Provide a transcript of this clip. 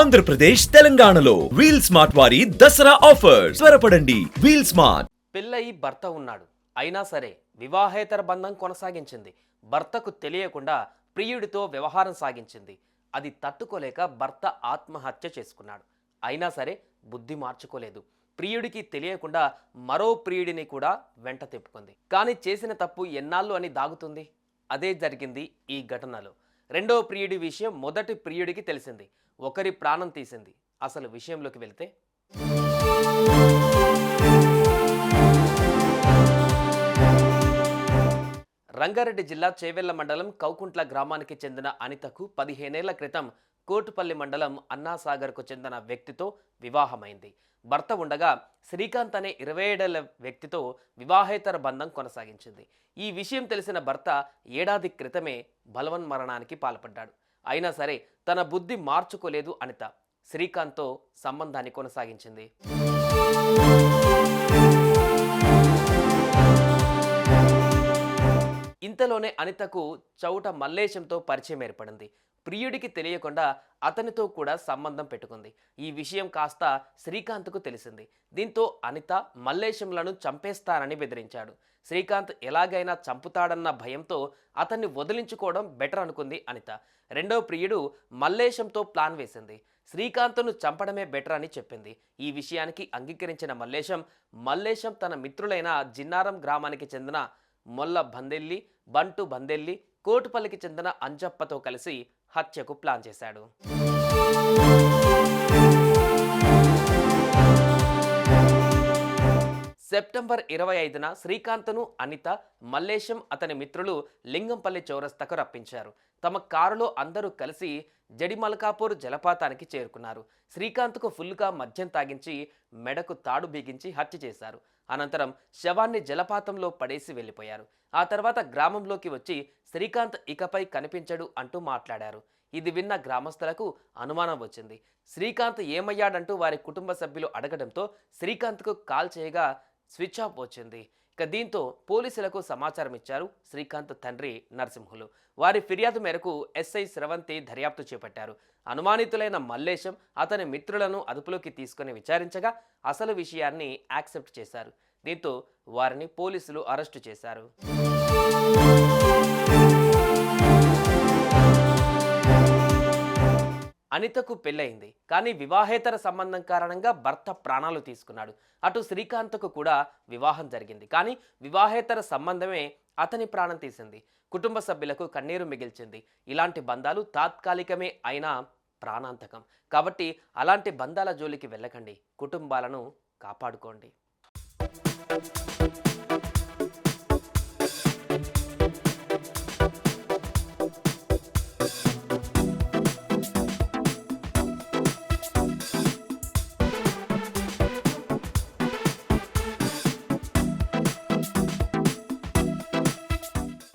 ఆంధ్రప్రదేశ్ తెలంగాణలో. Wheel smart వారి Dasara offer త్వరపడండి. Wheel smart. పెళ్ళయి భర్త ఉన్నాడు. అయినా సరే వివాహేతర బంధం కొనసాగించింది. భర్తకు తెలియకుండా ప్రియుడితో వ్యవహారం సాగించింది. అది తట్టుకోలేక భర్త ఆత్మహత్య చేసుకున్నాడు. అయినా సరే బుద్ధి మార్చుకోలేదు. ప్రియుడికి తెలియకుండా మరో ప్రియుడిని కూడా వెంట తెప్పుకుంది. కానీ చేసిన తప్పు ఎన్నాళ్ళు అని దాగుతుంది? అదే జరిగింది ఈ ఘటనలో. రెండవ ప్రియుడి విషయం మొదటి ప్రియుడికి తెలిసింది. ఒకరి ప్రాణం తీసింది. అసలు విషయంలోకి వెళ్తే? రంగారెడ్డి జిల్లా చేవెళ్ళ మండలం కౌకుంట్ల గ్రామానికి చెందిన అనితకు పదిహేనేళ్ళ క్రితం కోటుపల్లి మండలం అన్నాసాగర్కు చెందిన వ్యక్తితో వివాహమైంది. భర్త ఉండగా శ్రీకాంత్ అనే ఇరవై ఏడేళ్ళ వ్యక్తితో వివాహేతర బంధం కొనసాగించింది. ఈ విషయం తెలిసిన భర్త ఏడాది క్రితమే బలవన్ మరణానికి పాల్పడ్డాడు. అయినా సరే తన బుద్ధి మార్చుకోలేదు అనిత. శ్రీకాంత్తో సంబంధాన్ని కొనసాగించింది. ఇంతలోనే అనితకు చౌట మల్లేశంతో పరిచయం ఏర్పడింది. ప్రియుడికి తెలియకుండా అతనితో కూడా సంబంధం పెట్టుకుంది. ఈ విషయం కాస్త శ్రీకాంత్కు తెలిసింది. దీంతో అనిత మల్లేశంలను చంపేస్తానని బెదిరించాడు. శ్రీకాంత్ ఎలాగైనా చంపుతాడన్న భయంతో అతన్ని వదిలించుకోవడం బెటర్ అనుకుంది అనిత. రెండో ప్రియుడు మల్లేశంతో ప్లాన్ వేసింది. శ్రీకాంత్ను చంపడమే బెటర్ అని చెప్పింది. ఈ విషయానికి అంగీకరించిన మల్లేశం మల్లేశం తన మిత్రులైన జిన్నారం గ్రామానికి చెందిన మొల్ల బందెల్లి బంటు బందెల్లి కోటుపల్లికి చెందిన అంజప్పతో కలిసి హత్యకు ప్లాన్ చేశాడు. సెప్టెంబర్ ఇరవై ఐదున శ్రీకాంత్ను అనిత మల్లేశం అతని మిత్రులు లింగంపల్లి చౌరస్తకు రప్పించారు. తమ కారులో అందరూ కలిసి జడిమల్కాపూర్ జలపాతానికి చేరుకున్నారు. శ్రీకాంత్కు ఫుల్గా మద్యం తాగించి మెడకు తాడు బిగించి హత్య చేశారు. అనంతరం శవాన్ని జలపాతంలో పడేసి వెళ్ళిపోయారు. ఆ తర్వాత గ్రామంలోకి వచ్చి శ్రీకాంత్ ఇకపై కనిపించడు అంటూ మాట్లాడారు. ఇది విన్న గ్రామస్తులకు అనుమానం వచ్చింది. శ్రీకాంత్ ఏమయ్యాడంటూ వారి కుటుంబ సభ్యులు అడగడంతో శ్రీకాంత్కు కాల్ చేయగా స్విచ్ ఆఫ్ వచ్చింది. ఇక దీంతో పోలీసులకు సమాచారం ఇచ్చారు శ్రీకాంత్ తండ్రి నరసింహులు. వారి ఫిర్యాదు మేరకు ఎస్ఐ స్రవంతి దర్యాప్తు చేపట్టారు. అనుమానితులైన మల్లేశం అతని మిత్రులను అదుపులోకి తీసుకుని విచారించగా అసలు విషయాన్ని యాక్సెప్ట్ చేశారు. దీంతో వారిని పోలీసులు అరెస్టు చేశారు. అనితకు పెళ్ళయింది. కానీ వివాహేతర సంబంధం కారణంగా భర్త ప్రాణాలు తీసుకున్నాడు. అటు శ్రీకాంత్కు కూడా వివాహం జరిగింది. కానీ వివాహేతర సంబంధమే అతని ప్రాణం తీసింది. కుటుంబ సభ్యులకు కన్నీరు మిగిల్చింది. ఇలాంటి బంధాలు తాత్కాలికమే అయినా ప్రాణాంతకం. కాబట్టి అలాంటి బంధాల జోలికి వెళ్ళకండి. కుటుంబాలను కాపాడుకోండి.